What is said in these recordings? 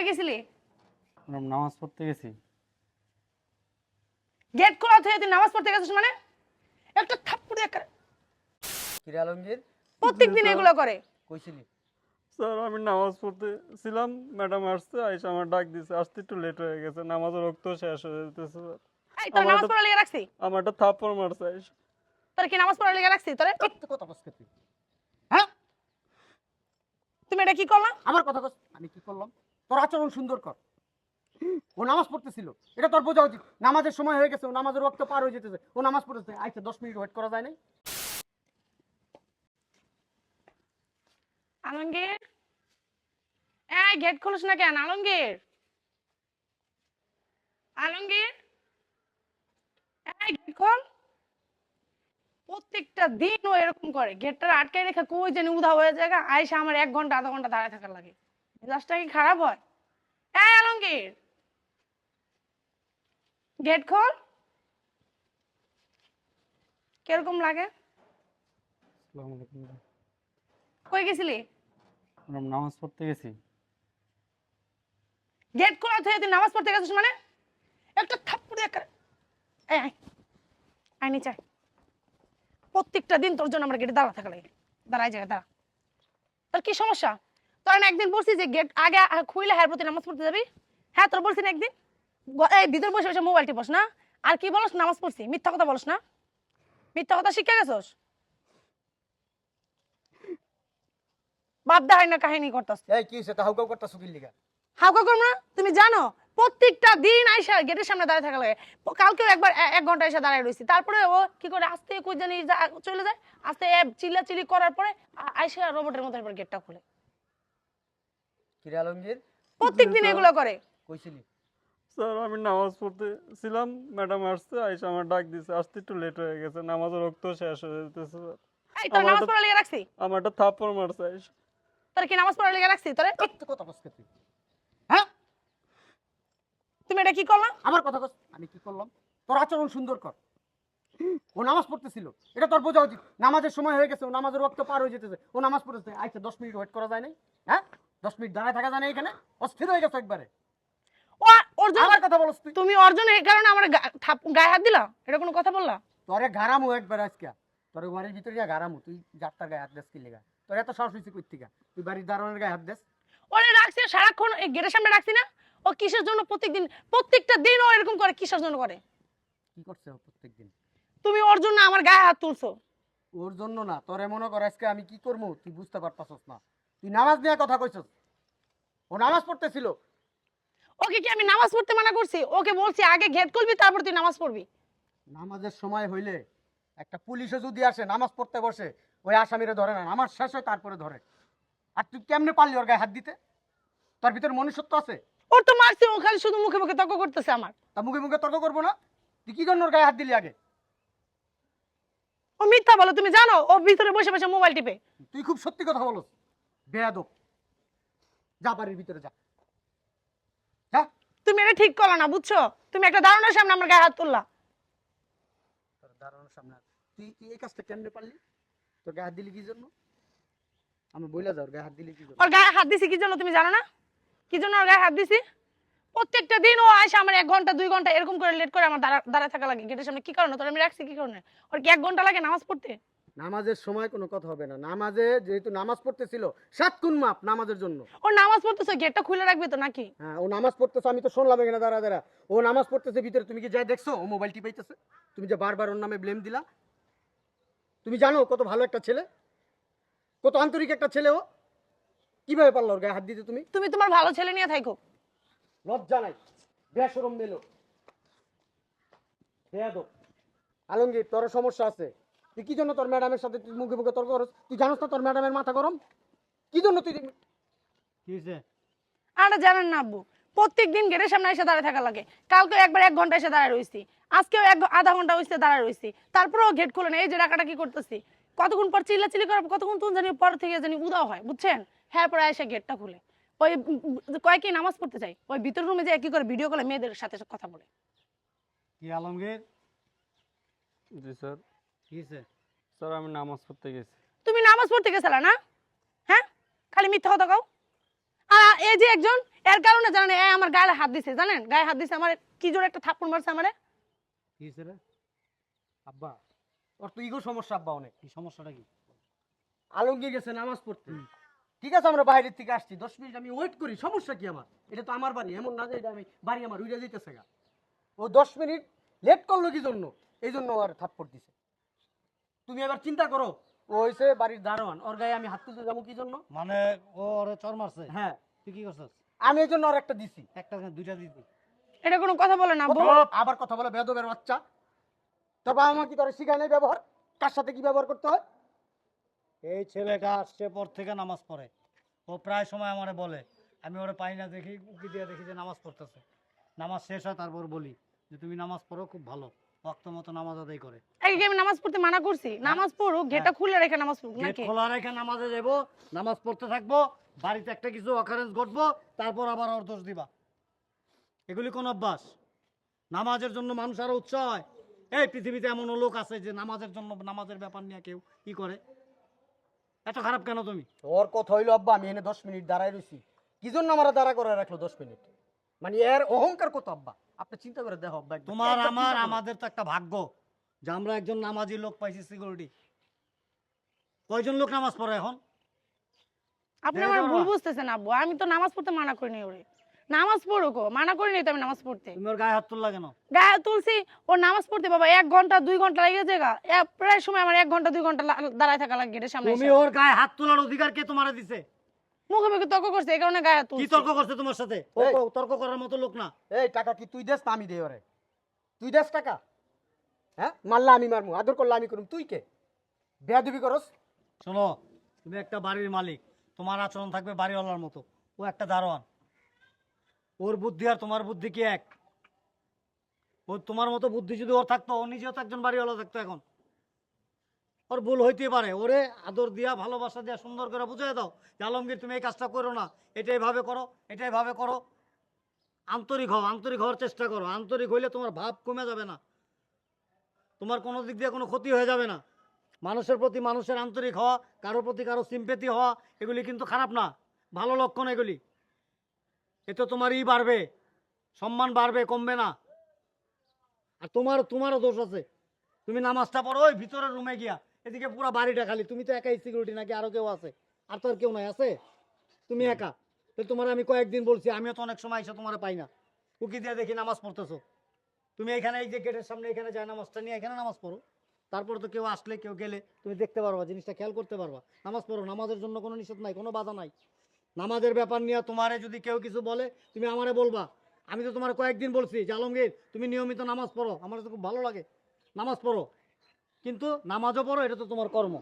কই গেছিলি? ম্যাডাম নামাজ পড়তে গেছি। গেট খোলা থেকে তুই নামাজ পড়তে গেছিস মানে? একটা থাপ্পড় একটা কিরে আলমগীর? প্রত্যেক দিন এগুলো করে। কইছিলি? স্যার আমি নামাজ পড়তে ছিলাম ম্যাডাম আসছে আইসা আমার ডাক দিছে আসতে একটু লেট হয়ে গেছে নামাজের রক্ত শেষ হয়ে যেতেছে স্যার। এই তোর নামাজ তো- পড়ার লেগে রাখছি? আমার একটা থাপ্পড় মারছে আইসা। তোর কি নামাজ পড়ার লেগে রাখছি? তোরে কথা বলছিস তুই। হ্যাঁ? তুমি এটা কি করলা? আমার কথা কস আমি কি করলাম? তোর আচরণ সুন্দর কর। ও নামাজ পড়তেছিল। এটা তোর বোঝা উচিত। নামাজের সময় হয়ে গেছে, ও নামাজের রক্ত পার হয়ে যেতেছে। ও নামাজ পড়তেছে। আচ্ছা দশ মিনিট ওয়েট করা যায় নাই? আলমগীর? এই গেট খুলিস না কেন? আলমগীর? আলমগীর? গেট খোল। প্রত্যেকটা দিন ও এরকম করে। গেটটা আটকায় রেখে কই জানি উধা হয়ে যায় আইসা আমার এক ঘণ্টা, আধা ঘণ্টা দাঁড়ায় থাকার লাগে। মেজাজটা কি খারাপ হয়? এই আলমগীর! গেট খোল। কীরকম লাগে? আসসালামু আলাইকুম। কই গেছিলি? ম্যাডাম নামাজ পড়তে গেছি। গেট খোলা থেকে তুই নামাজ পড়তে গেছিস মানে? একটা থাপ্পড় একটা এই আয় আয় নিচে প্রত্যেকটা দিন তোর জন্য আমার গেটে দাঁড়া থাকা লাগে। দাঁড়ায় জায়গায় দাঁড়া। তোর কি সমস্যা? তোর না একদিন বলছিস যে গেট আগে খুইলে হ্যাঁ প্রতি নামাজ পড়তে যাবি? হ্যাঁ তোর বলছি না একদিন। এই ভিতরে বসে বসে মোবাইল টিপস না। আর কি বলস? নামাজ পড়ছি। মিথ্যা কথা বলস না। মিথ্যা কথা শিখে গেছস? বাপ দেখাই না কাহিনী করতাস এই কি হয়েছে তাহাও কেউ করতে সুকির লিগা? করব না? তুমি জানো প্রত্যেকটা দিন আইসা গেটের সামনে দাঁড়িয়ে থাকা লাগে। কালকেও একবার এক ঘণ্টা এসে দাঁড়ায় রয়েছি তারপরে ও কি করে আস্তে কই জানি চলে যায়। আস্তে চিল্লা চিল্লি করার পরে আইসা রোবটের মতো গেটটা খুলে। কিরে আলমগীর? প্রত্যেক এগুলো করে। কইছিলি? স্যার আমি নামাজ পড়তে ছিলাম ম্যাডাম আসছে আইসা আমার ডাক দিছে আসতে একটু লেট হয়ে গেছে নামাজের রক্ত শেষ হয়ে যেতেছে এই তোর নামাজ তো- লেগে রাখছি? আমার থাপ্পড় মারছে আইসা। তোর কি নামাজ পড়ার লেগে রাখছি? তোরে মিথ্যে কথা বলছিস তুই? হ্যাঁ? তুমি এটা কি করলা? আমার কথা কস আমি কি করলাম? তোর আচরণ সুন্দর কর। ও নামাজ পড়তেছিল। এটা তোর বোঝা উচিত। নামাজের সময় হয়ে গেছে ও নামাজের রক্ত পার হয়ে যেতেছে। ও নামাজ পড়তেছে। আচ্ছা দশ মিনিট ওয়েট করা যায় নাই? দশ মিনিট দাঁড়ায় থাকা যায় না এখানে? অস্থির হয়ে গেছে একবারে। ও ওর জন্য আমার কথা বলছ তুই। তুমি অর্জন এই কারণে আমার গায়ে হাত দিলা? এটা কোনো কথা বললা? তোরে গারামু একবার আজকে। তোর বাড়ির ভিতরে যা গারামু তুই যাত্রার গায়ে হাত দেস কি লেগা? তোর এত সাহস হয়েছে কই থেকে? তুই বাড়ির দারোয়ানের গায়ে হাত দেস। ওরে রাখছি সারাক্ষণ এই গেটের সামনে রাখছি না? ও কিসের জন্য প্রত্যেকদিন প্রত্যেকটা দিন ও এরকম করে কিসের জন্য করে? কি করছে ও প্রত্যেকদিন? তুমি ওর জন্য আমার গায়ে হাত তুলছো। ওর জন্য না তোরে মনে কর আজকে আমি কি করব তুই বুঝতে পারতাছস না। তুই নামাজ নিয়ে কথা কইছস। ও নামাজ পড়তেছিল। ওকে কি আমি নামাজ পড়তে মানা করছি? ওকে বলছি আগে গেট খুলবি তারপর তুই নামাজ পড়বি। নামাজের সময় হইলে একটা পুলিশে যদি আসে নামাজ পড়তে বসে ওই আসামিরে ধরে না নামাজ শেষ হয় তারপরে ধরে। আর তুই কেমনে পারলি ওর গায়ে হাত দিতে? তোর ভিতরে মনুষ্যত্ব আছে? ওর তো মারছে ও খালি শুধু মুখে মুখে তর্ক করতেছে আমার। তা মুখে মুখে তর্ক করব না? তুই কি জন্য ওর গায়ে হাত দিলি আগে? ও মিথ্যা বলো তুমি জানো? ও ভিতরে বসে বসে মোবাইল টিপে। তুই খুব সত্যি কথা বলস। বেয়াদব। যা বাড়ির ভিতরে যা। যা তুমি এটা ঠিক করো না বুঝছ? তুমি একটা দারুণের সামনে আমার গায়ে হাত তুললা। দাঁড়ানোর সামনে। তুই এই কাজটা কেমনে পারলি? তোর গায়ে হাত দিলি কি জন্য? আমি বইলা যাও গায়ে হাত দিলি কি জন্য? ওর গায়ে হাত দিছি কি জন্য তুমি জানো না? কি জন্য ওর গায়ে হাত দিছি? প্রত্যেকটা দিন ও আসে আমার এক ঘণ্টা দুই ঘণ্টা এরকম করে লেট করে আমার দাঁড়া দাঁড়ায় থাকা লাগে গেটের সামনে। কি কারণে? তোর আমি রাখছি কি কারণে? ওর কি এক ঘণ্টা লাগে নামাজ পড়তে? নামাজের সময় কোনো কথা হবে না। নামাজে যেহেতু নামাজ পড়তেছিল সাত কোন মাপ নামাজের জন্য। ও নামাজ পড়তেছে গেটটা খুলে রাখবে তো নাকি? হ্যাঁ ও নামাজ পড়তেছে আমি তো শুনলাম এখানে দাঁড়া দাঁড়া। ও নামাজ পড়তেছে ভিতরে তুমি কি যাই দেখছ? ও মোবাইল টিপাইতেছে। তুমি যে বারবার ওর নামে ব্লেম দিলা। তুমি জানো কত ভালো একটা ছেলে? কত আন্তরিক একটা ছেলে ও। কীভাবে পারল ওর গায়ে হাত দিতে তুমি? তুমি তোমার ভালো ছেলে নিয়ে থাকো লজ্জা নাই। বেসরম মেলো। বেয়াদব। আলমগীর তোর সমস্যা আছে। তুই কি জন্য তোর ম্যাডামের সাথে তুই মুখে মুখে তর্ক করস? তুই জানোস না তোর ম্যাডামের মাথা গরম? কি জন্য তুই কি হয়েছে আর জানেন না আব্বু প্রত্যেক দিন গেটের সামনে এসে দাঁড়ায় থাকা লাগে। কালকে একবার এক ঘণ্টা এসে দাঁড়ায় রইছি। আজকেও এক আধা ঘণ্টা হয়েছে দাঁড়ায় রইছি। তারপরেও গেট খুলে না এই যে ডাকাটা কি করতেছি? কতক্ষণ পর চিল্লা চিল্লি করার কতক্ষণ তুমি জানি পর থেকে জানি উদাও হয় বুঝছেন? হ্যাঁ পরে এসে গেটটা খুলে। ওই উম, উম, কয়েকে নামাজ পড়তে চাই ওই ভিতর রুমে যে কি করে ভিডিও কলে মেয়েদের সাথে কথা বলে। কি আলমগীর? জি স্যার স্যার আমি নামাজ পড়তে গেছি। তুমি নামাজ পড়তে গেছিলা না? হ্যাঁ? খালি মিথ্যা কথা কাও। আর এই যে একজন এর কারণে জানেন এ আমার গায়ে হাত দিছে জানেন? গায়ে হাত দিছে আমার কি জোরে একটা থাপ্পড় মারছে আমারে? কি হয়েছে রে? আব্বা ওর তো ইগো সমস্যা আব্বা অনেক। কি সমস্যাটা কি? আলমগীর গেছে নামাজ পড়তে। ঠিক আছে আমরা বাইরের থেকে আসছি। দশ মিনিট আমি ওয়েট করি সমস্যা কি আমার? এটা তো আমার বাড়ি এমন না যে এটা আমি বাড়ি আমার উইরা যেতেছে গা। ও দশ মিনিট লেট করল কি জন্য? এই জন্য আর থাপ্পড় দিছে। তুমি এবার চিন্তা করো। ও হয়েছে বাড়ির দারোয়ান। ওর গায়ে আমি হাত তুলতে যাব কি জন্য? মানে ও ওরে চর মারছে? হ্যাঁ। তুই কি করছিস? আমি এই জন্য আর একটা দিছি। একটা কেন দুইটা দিতি এটা কোনো কথা বলে না আব্বু আবার কথা বলে বেদবের বাচ্চা। তোর বাবা মা কি তোর শিখায় নাই ব্যবহার? কার সাথে কি ব্যবহার করতে হয়? এই ছেলেটা আসছে পর থেকে নামাজ পড়ে। ও প্রায় সময় আমারে বলে। আমি ওরে পাই না দেখি উকি দিয়ে দেখি যে নামাজ পড়তেছে। নামাজ শেষ হয় তারপর বলি যে তুমি নামাজ পড়ো খুব ভালো। ওয়াক্ত মতো নামাজ আদায় করে। এই কি আমি নামাজ পড়তে মানা করছি নামাজ পড়ুক গেটটা খুলে রেখে নামাজ পড়ুক গেট নাকি? খোলা রেখে নামাজে যাব নামাজ পড়তে থাকব বাড়িতে একটা কিছু অকারেন্স ঘটবো তারপর আবার ওর দোষ দিবা। এগুলি কোন অভ্যাস? নামাজের জন্য মানুষ আরও উৎসাহ হয়। এই পৃথিবীতে এমন লোক আছে যে নামাজের জন্য নামাজের ব্যাপার নিয়ে কেউ কি করে। এত খারাপ কেন তুমি? ওর কথা হইল আব্বা আমি এনে দশ মিনিট দাঁড়ায় রয়েছি কি জন্য আমার দাঁড়া করে রাখল দশ মিনিট? মানে এর অহংকার কত আব্বা? আপনি চিন্তা করে দেখো তোমার আমার আমাদের তো একটা ভাগ্য। যে আমরা একজন নামাজি লোক পাইছি সিকিউরিটি কয়জন লোক নামাজ পড়ে এখন? আপনি আমার ভুল বুঝতেছেন আব্বু। আমি তো নামাজ পড়তে মানা করিনি ওরে। নামাজ পড়ুক ও, মানা করিনি তো আমি নামাজ পড়তে। তুমি ওর গায়ে হাত তুললা কেন? গায়ে তুলসি ও নামাজ পড়তে বাবা এক ঘণ্টা দুই ঘণ্টা লেগে যায় গা। এ, প্রায় সময় আমার এক ঘণ্টা দুই ঘণ্টা লা- দাঁড়ায় থাকা লাগে গেটের সামনে তুমি ওর গায়ে হাত তোলার অধিকার কে তোমারে দিছে? মুখে মুখে তর্ক করছে এই কারণে গায়ে কি তর্ক করছে তোমার সাথে? ও এই। তর্ক করার মতো লোক না। এই টাকা কি তুই দেস না আমি দেই ওরে? তুই দেস টাকা? হ্যাঁ? মারলা আমি মারমু আদর করলে আমি করুম। তুই কে? বেয়াদবি করস? শোনো তুমি একটা বাড়ির মালিক। তোমার আচরণ থাকবে বাড়িওয়ালার মতো। ও একটা দারোয়ান। ওর বুদ্ধি আর তোমার বুদ্ধি কি এক? ও তোমার মতো বুদ্ধি যদি ওর থাকতো ও নিজেও তো একজন বাড়িওয়ালা থাকতো এখন। ওর ভুল হইতে পারে। ওরে আদর দিয়া, ভালোবাসা দিয়া সুন্দর করে বুঝিয়ে দাও যে, আলমগীর, তুমি এই কাজটা করো না। এটা এইভাবে করো, এটা এইভাবে করো। আন্তরিক হও, আন্তরিক হওয়ার চেষ্টা করো। আন্তরিক হইলে তোমার ভাব কমে যাবে না। তোমার কোনো দিক দিয়ে কোনো ক্ষতি হয়ে যাবে না। মানুষের প্রতি মানুষের আন্তরিক হওয়া, কারোর প্রতি কারও সিম্পেতি হওয়া, এগুলি কিন্তু খারাপ না। ভালো লক্ষণ এগুলি। এতে তোমার ই বাড়বে, সম্মান বাড়বে, কমবে না। আর তোমার, তোমারও দোষ আছে। তুমি নামাজটা পড়ো, ওই ভিতরের রুমে গিয়া। এদিকে পুরো বাড়িটা খালি। তুমি তো একাই সিকিউরিটি নাকি আরও কেউ আছে? আর তো আর কেউ নাই, আছে? তুমি একা? তো তোমার আমি কয়েকদিন বলছি, আমিও তো অনেক সময় এসে তোমার পাই না। উকি দিয়ে দেখি নামাজ পড়তেছো। তুমি এখানে এই যে গেটের সামনে এখানে যায়, নামাজটা নিয়ে এখানে নামাজ পড়ো। তারপর তো কেউ আসলে, কেউ গেলে তুমি দেখতে পারবা, জিনিসটা খেয়াল করতে পারবা। নামাজ পড়ো, নামাজের জন্য কোনো নিষেধ নাই, কোনো বাধা নাই। নামাজের ব্যাপার নিয়ে তোমারে যদি কেউ কিছু বলে, তুমি আমারে বলবা। আমি তো তোমার কয়েকদিন বলছি, যে আলমগীর, তুমি নিয়মিত নামাজ পড়ো, আমার তো খুব ভালো লাগে। নামাজ পড়ো। কিন্তু নামাজও পড়ো এটা তো তোমার কর্ম।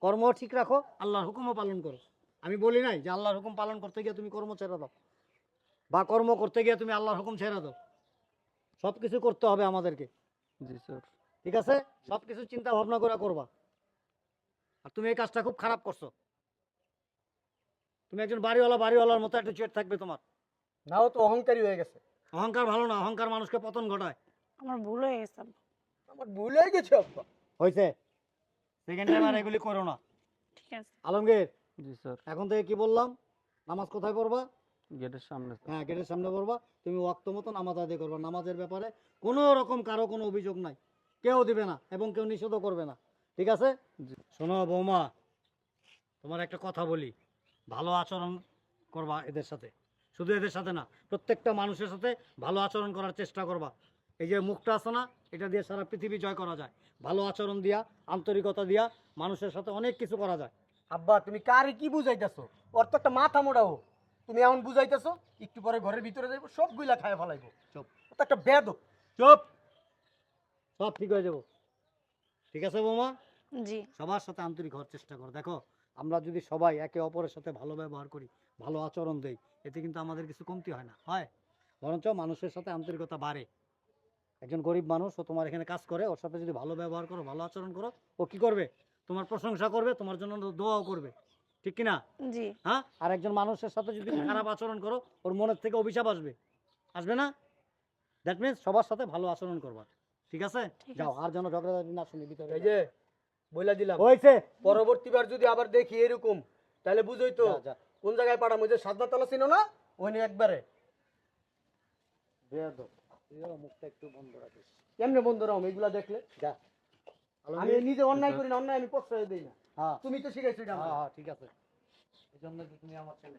কর্ম ঠিক রাখো আল্লাহর হুকুমও পালন করো। আমি বলি নাই যে আল্লাহর হুকুম পালন করতে গিয়ে তুমি কর্ম ছেড়ে দাও। বা কর্ম করতে গিয়ে তুমি আল্লাহর হুকুম ছেড়ে দাও। সব কিছু করতে হবে আমাদেরকে। জি স্যার ঠিক আছে? সব কিছু চিন্তা ভাবনা করে করবা। আর তুমি এই কাজটা খুব খারাপ করছ। তুমি একজন বাড়িওয়ালা বাড়িওয়ালার মতো একটা চেট থাকবে তোমার। নাও তো অহংকারী হয়ে গেছে। অহংকার ভালো না অহংকার মানুষকে পতন ঘটায়। আমার ভুল হয়ে গেছে। আমার ভুল হয়ে গেছে আব্বা। হয়েছে সেকেন্ড টাইম আর এগুলি করো না। ঠিক আছে। আলমগীর জি স্যার। এখন থেকে কি বললাম? নামাজ কোথায় পড়বা? গেটের সামনে হ্যাঁ গেটের সামনে পড়বা। তুমি ওয়াক্ত মতো নামাজ আদায় করবা। নামাজের ব্যাপারে কোনো রকম কারও কোনো অভিযোগ নাই। কেউ দিবে না এবং কেউ নিষেধও করবে না। ঠিক আছে? শোনো বৌমা তোমার একটা কথা বলি। ভালো আচরণ করবা এদের সাথে। শুধু এদের সাথে না প্রত্যেকটা মানুষের সাথে ভালো আচরণ করার চেষ্টা করবা। এই যে মুখটা আছে না এটা দিয়ে সারা পৃথিবী জয় করা যায়। ভালো আচরণ দিয়া আন্তরিকতা দিয়া মানুষের সাথে অনেক কিছু করা যায়। আব্বা তুমি কারে কি বুঝাইতেছো? ওর তো একটা মাথা মোড়াও তুমি এমন বুঝাইতেছো একটু পরে ঘরের ভিতরে যাইবো সবগুলা খায় ফেলাইবো। চুপ। ও তো একটা বেদ চুপ। সব ঠিক হয়ে যাব। ঠিক আছে বৌমা? জি। সবার সাথে আন্তরিক হওয়ার চেষ্টা করো। দেখো আমরা যদি সবাই একে অপরের সাথে ভালো ব্যবহার করি ভালো আচরণ দেই এতে কিন্তু আমাদের কিছু কমতি হয় না। হয়। বরঞ্চ মানুষের সাথে আন্তরিকতা বাড়ে। একজন গরিব মানুষ ও তোমার এখানে কাজ করে ওর সাথে যদি ভালো ব্যবহার করো ভালো আচরণ করো ও কি করবে? তোমার প্রশংসা করবে তোমার জন্য দোয়াও করবে। ঠিক কিনা? জি। হ্যাঁ? আর একজন মানুষের সাথে যদি খারাপ আচরণ করো ওর মনের থেকে অভিশাপ আসবে। আসবে না? দ্যাট মিনস সবার সাথে ভালো আচরণ করবা। ঠিক আছে? যাও আর যেন ঝগড়াঝাটি না শুনি ভিতরে। এই যে বইলা দিলাম। হয়েছে। পরবর্তীবার যদি আবার দেখি এরকম তাহলে বুঝই তো। কোন জায়গায় পাঠাবো? ওই যে সাজনাতলা ছিল না? ওখানে একবারে। বেয়াদব। মুখটা একটু বন্ধ রাখিস। কেমনে বন্ধু এগুলা দেখলে? যা। আমি নিজে অন্যায় করি না অন্যায় আমি প্রশ্রয় দিই না। হ্যাঁ। তুমি তো শিখাইছো এটা হ্যাঁ হ্যাঁ ঠিক আছে। এই জন্য তুমি আমার ছেলে।